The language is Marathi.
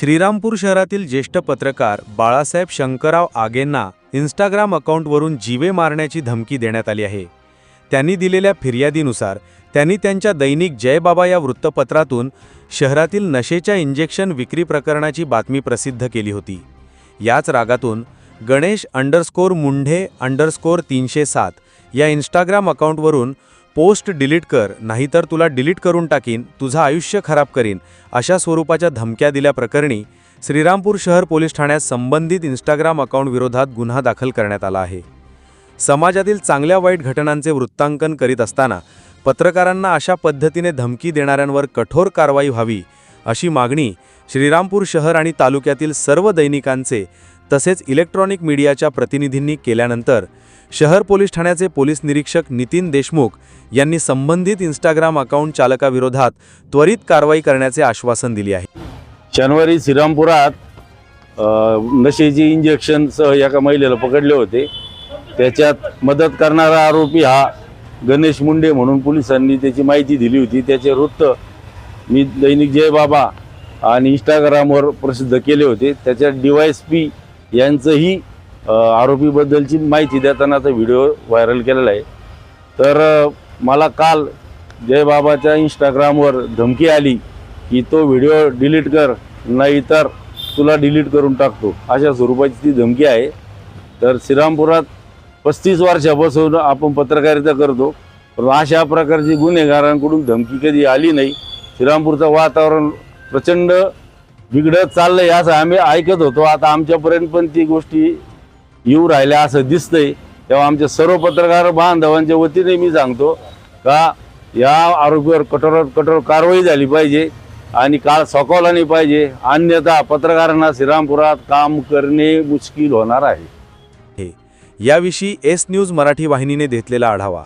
श्रीरामपूर शहरातील ज्येष्ठ पत्रकार बाळासाहेब शंकरराव आगेंना इंस्टाग्राम अकाउंटवरून जीवे मारण्याची धमकी देण्यात आली आहे. त्यांनी दिलेल्या फिर्यादीनुसार त्यांनी त्यांच्या दैनिक जयबाबा या वृत्तपत्रातून शहरातील नशेच्या इंजेक्शन विक्री प्रकरणाची बातमी प्रसिद्ध केली होती. याच रागातून गणेश अंडरस्कोर मुंढे अंडरस्कोर तीनशे सात या इंस्टाग्राम अकाउंटवरून पोस्ट डिलीट कर नाहीतर तुला डिलीट करून टाकीन तुझं आयुष्य खराब करीन अशा स्वरूपाच्या धमक्या दिल्याप्रकरणी श्रीरामपूर शहर पोलीस ठाण्यात संबंधित इंस्टाग्राम अकाउंट विरोधात गुन्हा दाखल करण्यात आला आहे. समाजातील चांगल्या वाईट घटनांचे वृत्तांकन करीत असताना पत्रकारांना अशा पद्धतीने धमकी देणाऱ्यांवर कठोर कारवाई व्हावी अशी मागणी श्रीरामपूर शहर आणि तालुक्यातील सर्व दैनिकांचे तसेच इलेक्ट्रॉनिक मीडियाच्या प्रतिनिधींनी केल्यानंतर शहर पोलीस ठाण्याचे पोलीस निरीक्षक नितीन देशमुख यांनी संबंधित इंस्टाग्राम अकाउंट चालकाविरोधात त्वरित कारवाई करण्याचे आश्वासन दिले आहे. शनिवारी श्रीरामपुरात अ, नशेची इंजेक्शनसह एका महिलेला पकडले होते. त्याच्यात मदत करणारा आरोपी हा गणेश मुंडे म्हणून पोलिसांनी त्याची माहिती दिली होती. त्याचे वृत्त मी दैनिक जय बाबा आणि इंस्टाग्रामवर प्रसिद्ध केले होते. त्याच्यात डी वाय एस पी यांचंही आरोपीबद्दलची माहिती देतानाचा व्हिडिओ व्हायरल केलेला आहे. तर मला काल जयबाबाच्या इंस्टाग्रामवर धमकी आली की तो व्हिडिओ डिलीट कर नाहीतर तुला डिलीट करून टाकतो. अशा स्वरूपाची ती धमकी आहे. तर श्रीरामपुरात पस्तीस वर्षापासून आपण पत्रकारिता करतो पण अशा प्रकारची गुन्हेगारांकडून धमकी कधी आली नाही. श्रीरामपूरचं वातावरण प्रचंड बिघडत चाललंय असं आम्ही ऐकत होतो. आता आमच्यापर्यंत पण ती गोष्टी येऊ राहिल्या असं दिसतंय. तेव्हा आमच्या सर्व पत्रकार बांधवांच्या वतीने मी सांगतो का या आरोपीवर कठोर कठोर कारवाई झाली पाहिजे आणि काळ सोकवला नाही पाहिजे. अन्यथा पत्रकारांना श्रीरामपुरात काम करणे मुश्किल होणार आहे. याविषयी एस न्यूज मराठी वाहिनीने घेतलेला आढावा.